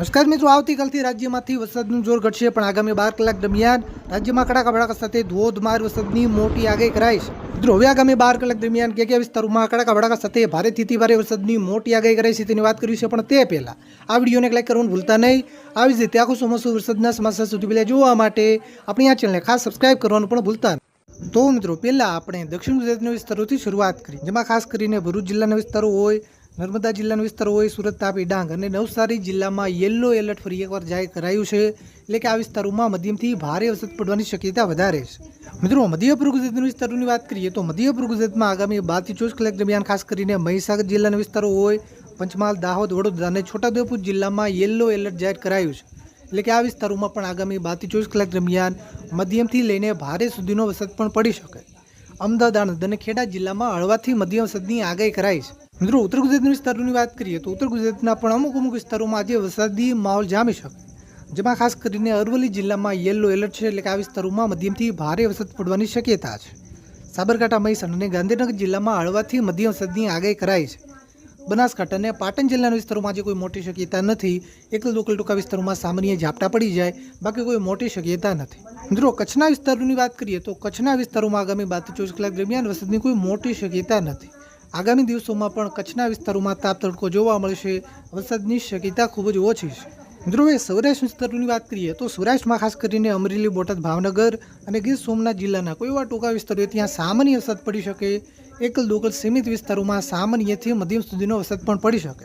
નમસ્કાર મિત્રો, આવતીકાલથી રાજ્યમાંથી વરસાદનું જોર ઘટશે, પણ આગામી બાર કલાક દરમિયાન રાજ્યમાં કડાકા ભડાકા સાથે ધોધમાર વરસાદની મોટી આગાહી કરાઈ છે. મિત્રો, હવે આગામી બાર કલાક દરમિયાન કયા કયા વિસ્તારોમાં કડાકા ભડાકા સાથે ભારેથી અતિ ભારે વરસાદની મોટી આગાહી કરાઈ છે તેની વાત કરી છે પણ તે પહેલાં આ વિડીયોને લાઈક કરવાનું ભૂલતા નહીં. આવી જ રીતે આખું ચોમાસું વરસાદના સમાચાર સુધી પહેલાં જોવા માટે આપણી આ ચેનલને ખાસ સબસ્ક્રાઇબ કરવાનું પણ ભૂલતા નહીં. તો મિત્રો, પહેલાં આપણે દક્ષિણ ગુજરાતના વિસ્તારોથી શરૂઆત કરી જેમાં ખાસ કરીને ભરૂચ જિલ્લાના વિસ્તારો હોય નર્મદા જિલ્લાના વિસ્તારો હોય, સુરત, તાપી, ડાંગ અને નવસારી જિલ્લામાં યલો એલર્ટ ફરી એકવાર જાહેર કરાયું છે. એટલે કે આ વિસ્તારોમાં મધ્યમથી ભારે વરસાદ પડવાની શક્યતા વધારે છે. મિત્રો, મધ્ય પૂર્વ ગુજરાતના વિસ્તારોની વાત કરીએ તો મધ્ય પૂર્વ આગામી બારથી ચોવીસ કલાક દરમિયાન ખાસ કરીને મહીસાગર જિલ્લાના વિસ્તારો હોય, પંચમહાલ, દાહોદ, વડોદરા અને છોટાઉદેપુર જિલ્લામાં યલો એલર્ટ જાહેર કરાયું છે. એટલે કે આ વિસ્તારોમાં પણ આગામી બારથી ચોવીસ કલાક દરમિયાન મધ્યમથી લઈને ભારે સુધીનો વરસાદ પણ પડી શકે. અમદાવાદ, આણંદ અને ખેડા જિલ્લામાં હળવાથી મધ્યમ વરસાદની આગાહી કરાઈ છે. મિત્રો, ઉત્તર ગુજરાતના વિસ્તારોની વાત કરીએ તો ઉત્તર ગુજરાતના પણ અમુક અમુક વિસ્તારોમાં આજે વરસાદી માહોલ જામી શકે જેમાં ખાસ કરીને અરવલ્લી જિલ્લામાં યલો એલર્ટ છે એટલે કે આ વિસ્તારોમાં મધ્યમથી ભારે વરસાદ પડવાની શક્યતા છે. સાબરકાંઠા મહીસાગર અને ગાંધીનગર જિલ્લામાં હળવાથી મધ્યમ વરસાદની આગાહી કરાઈ છે. બનાસકાંઠા અને પાટણ જિલ્લાના વિસ્તારોમાં આજે કોઈ મોટી શક્યતા નથી. એક લોકલ ટૂંકા વિસ્તારોમાં સામાન્ય ઝાપટા પડી જાય, બાકી કોઈ મોટી શક્યતા નથી. મિત્રો, કચ્છના વિસ્તારોની વાત કરીએ તો કચ્છના વિસ્તારોમાં આગામી બાદ ચોવીસ કલાક દરમિયાન વરસાદની કોઈ મોટી શક્યતા નથી. આગામી દિવસોમાં પણ કચ્છના વિસ્તારોમાં તાપ તડકો જોવા મળશે. વરસાદની શક્યતા ખૂબ જ ઓછી છે. મિત્રો, હવે સૌરાષ્ટ્ર વિસ્તારોની વાત કરીએ તો સૌરાષ્ટ્રમાં ખાસ કરીને અમરેલી, બોટાદ, ભાવનગર અને ગીર સોમનાથ જિલ્લાના કોઈ એવા ટૂંકા વિસ્તારો ત્યાં સામાન્ય વરસાદ પડી શકે. એકલ દોકલ સીમિત વિસ્તારોમાં સામાન્યથી મધ્યમ સુધીનો વરસાદ પણ પડી શકે.